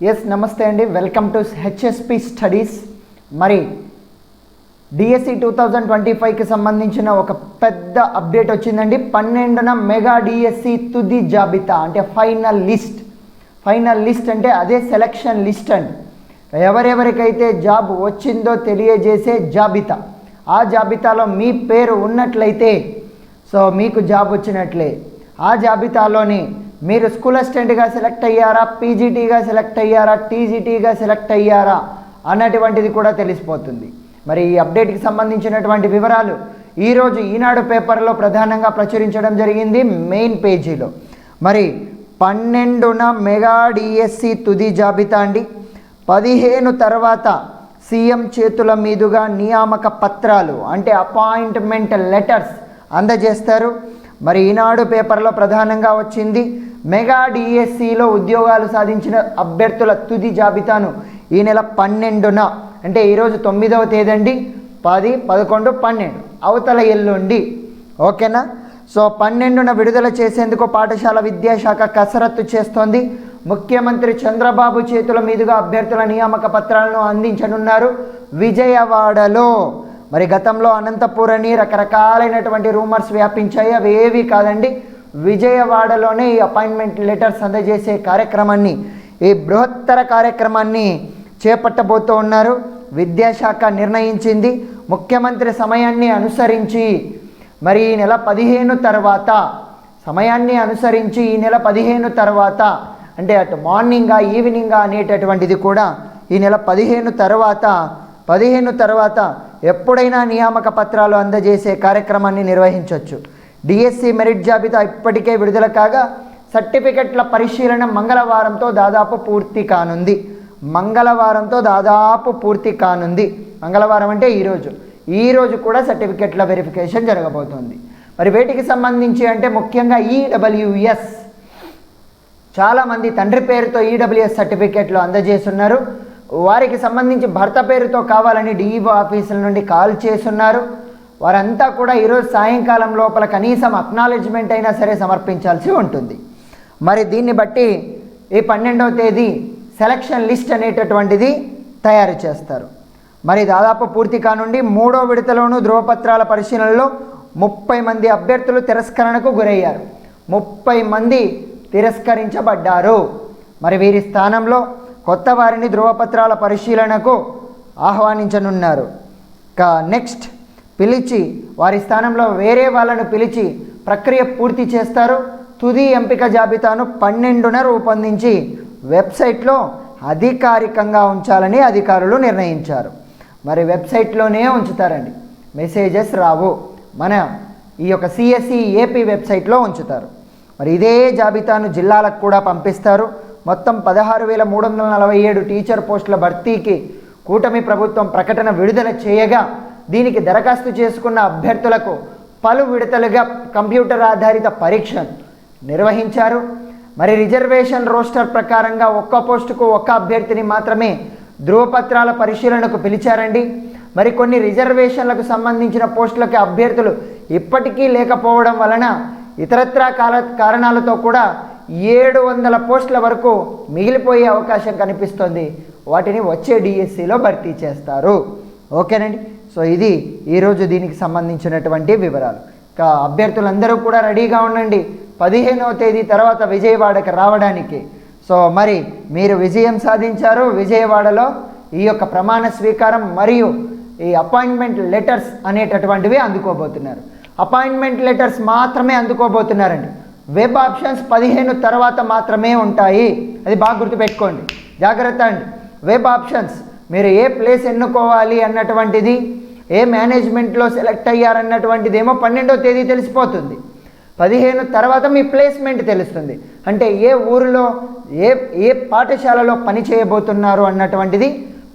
Yes నమస్తే అండి. Welcome to H S P studies మరి D S C two thousand twenty ఫైవ్కి సంబంధించిన ఒక పెద్ద అప్డేట్ వచ్చిందండి. పన్నెండున మెగా డిఎస్సి తుది జాబితా అంటే ఫైనల్ లిస్ట్. ఫైనల్ లిస్ట్ అంటే అదే సెలక్షన్ లిస్ట్ అండి. ఎవరెవరికైతే జాబ్ వచ్చిందో తెలియజేసే జాబితా. ఆ జాబితాలో మీ పేరు ఉన్నట్లయితే సో మీకు జాబ్ వచ్చినట్లే. ఆ జాబితాలోని మీరు స్కూల్ అసిస్టెంట్గా సెలెక్ట్ అయ్యారా? పీజీటీగా సెలెక్ట్ అయ్యారా? టీజీటీగా సెలెక్ట్ అయ్యారా? అన్నటువంటిది కూడా తెలిసిపోతుంది. మరి ఈ అప్డేట్కి సంబంధించినటువంటి వివరాలు ఈరోజు ఈనాడు పేపర్లో ప్రధానంగా ప్రచురించడం జరిగింది మెయిన్ పేజీలో మరి పన్నెండున మెగా డిఎస్సి తుది జాబితా అండి. పదిహేను తర్వాత సీఎం చేతుల మీదుగా నియామక పత్రాలు అంటే అపాయింట్మెంట్ లెటర్స్ అందజేస్తారు. మరి ఈనాడు పేపర్లో ప్రధానంగా వచ్చింది మెగా డిఎస్సిలో ఉద్యోగాలు సాధించిన అభ్యర్థుల తుది జాబితాను ఈ నెల పన్నెండున అంటే ఈరోజు తొమ్మిదవ తేదండి. పది పదకొండు పన్నెండు. అవతల ఎల్లుండి. ఓకేనా? సో పన్నెండున విడుదల చేసేందుకు పాఠశాల విద్యాశాఖ కసరత్తు చేస్తోంది. ముఖ్యమంత్రి చంద్రబాబు చేతుల మీదుగా అభ్యర్థుల నియామక పత్రాలను అందించనున్నారు విజయవాడలో. మరి గతంలో అనంతపూర్ అని రకరకాలైనటువంటి రూమర్స్ వ్యాపించాయి. అవి ఏవి కాదండి. విజయవాడలోనే ఈ అపాయింట్మెంట్ లెటర్స్ అందజేసే కార్యక్రమాన్ని ఈ బృహత్తర కార్యక్రమాన్ని చేపట్టబోతూ ఉన్నారు. విద్యాశాఖ నిర్ణయించింది. ముఖ్యమంత్రి సమయాన్ని అనుసరించి మరి ఈ నెల పదిహేను తర్వాత సమయాన్ని అనుసరించి ఈ నెల పదిహేను తర్వాత అంటే అటు మార్నింగా ఈవినింగా అనేటటువంటిది కూడా ఈ నెల పదిహేను తర్వాత పదిహేను తర్వాత ఎప్పుడైనా నియామక పత్రాలు అందజేసే కార్యక్రమాన్ని నిర్వహించవచ్చు డిఎస్సి మెరిట్ జాబితా ఇప్పటికే విడుదల కాగా సర్టిఫికెట్ల పరిశీలన మంగళవారంతో దాదాపు పూర్తి కానుంది. మంగళవారంతో దాదాపు పూర్తి కానుంది. మంగళవారం అంటే ఈరోజు ఈరోజు కూడా సర్టిఫికెట్ల వెరిఫికేషన్ జరగబోతోంది. మరి వేటికి సంబంధించి అంటే ముఖ్యంగా ఈడబ్ల్యూఎస్ చాలామంది తండ్రి పేరుతో ఈడబ్ల్యూఎస్ సర్టిఫికేట్లు అందజేస్తున్నారు. వారికి సంబంధించి భర్త పేరుతో కావాలని డిఈఓ ఆఫీసుల నుండి కాల్ చేస్తున్నారు. వారంతా కూడా ఈరోజు సాయంకాలం లోపల కనీసం అక్నాలెడ్జ్మెంట్ అయినా సరే సమర్పించాల్సి ఉంటుంది. మరి దీన్ని బట్టి ఈ పన్నెండవ తేదీ సెలక్షన్ లిస్ట్ అనేటటువంటిది తయారు చేస్తారు. మరి దాదాపు పూర్తి కానుండి మూడో విడతలోనూ ధృవపత్రాల పరిశీలనలో ముప్పై మంది అభ్యర్థులు తిరస్కరణకు గురయ్యారు. ముప్పై మంది తిరస్కరించబడ్డారు. మరి వీరి స్థానంలో కొత్త వారిని ధృవపత్రాల పరిశీలనకు ఆహ్వానించనున్నారు. ఇక నెక్స్ట్. పిలిచి వారి స్థానంలో వేరే వాళ్ళను పిలిచి ప్రక్రియ పూర్తి చేస్తారు. తుది ఎంపిక జాబితాను పన్నెండున రూపొందించి వెబ్సైట్లో అధికారికంగా ఉంచాలని అధికారులు నిర్ణయించారు. మరి వెబ్సైట్లోనే ఉంచుతారండి. మెసేజెస్ రావు. మన ఈ యొక్క సిఎస్సి ఏపీ వెబ్సైట్లో ఉంచుతారు. మరి ఇదే జాబితాను జిల్లాలకు కూడా పంపిస్తారు. మొత్తం పదహారు వేల మూడు వందల నలభై ఏడు టీచర్ పోస్టుల భర్తీకి కూటమి ప్రభుత్వం ప్రకటన విడుదల చేయగా దీనికి దరఖాస్తు చేసుకున్న అభ్యర్థులకు పలు విడతలుగా కంప్యూటర్ ఆధారిత పరీక్ష నిర్వహించారు. మరి రిజర్వేషన్ రోస్టర్ ప్రకారంగా ఒక్క పోస్టుకు ఒక్క అభ్యర్థిని మాత్రమే ధృవపత్రాల పరిశీలనకు పిలిచారండి. మరి కొన్ని రిజర్వేషన్లకు సంబంధించిన పోస్టులకి అభ్యర్థులు ఇప్పటికీ లేకపోవడం వలన ఇతరత్రా కాల కారణాలతో కూడా ఏడు వందల పోస్టుల వరకు మిగిలిపోయే అవకాశం కనిపిస్తుంది. వాటిని వచ్చే డిఎస్సిలో భర్తీ చేస్తారు. ఓకేనండి. సో ఇది ఈరోజు దీనికి సంబంధించినటువంటి వివరాలు. ఇక అభ్యర్థులందరూ కూడా రెడీగా ఉండండి. పదిహేనవ తేదీ తర్వాత విజయవాడకి రావడానికి. సో మరి మీరు విజయం సాధించారు. విజయవాడలో ఈ యొక్క ప్రమాణ స్వీకారం మరియు ఈ అపాయింట్మెంట్ లెటర్స్ అనేటటువంటివి అందుకోబోతున్నారు. అపాయింట్మెంట్ లెటర్స్ మాత్రమే అందుకోబోతున్నారండి. వెబ్ ఆప్షన్స్ పదిహేను తర్వాత మాత్రమే ఉంటాయి. అది బాగా గుర్తుపెట్టుకోండి. జాగ్రత్త అండి. వెబ్ ఆప్షన్స్ మీరు ఏ ప్లేస్ ఎన్నుకోవాలి అన్నటువంటిది ఏ మేనేజ్మెంట్లో సెలెక్ట్ అయ్యారన్నటువంటిది ఏమో పన్నెండో తేదీ తెలిసిపోతుంది. పదిహేను తర్వాత మీ ప్లేస్మెంట్ తెలుస్తుంది. అంటే ఏ ఊరిలో ఏ ఏ పాఠశాలలో పని చేయబోతున్నారు అన్నటువంటిది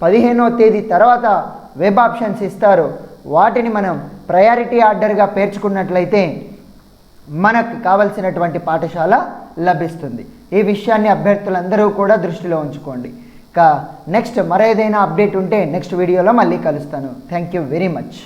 పదిహేనో తేదీ తర్వాత వెబ్ ఆప్షన్స్ ఇస్తారు. వాటిని మనం ప్రయారిటీ ఆర్డర్గా పేర్చుకున్నట్లయితే మనకు కావలసినటువంటి పాఠశాల లభిస్తుంది. ఈ విషయాన్ని అభ్యర్థులందరూ కూడా దృష్టిలో ఉంచుకోండి. ఇక నెక్స్ట్ మరేదైనా అప్డేట్ ఉంటే నెక్స్ట్ వీడియోలో మళ్ళీ కలుస్తాను. Thank you very much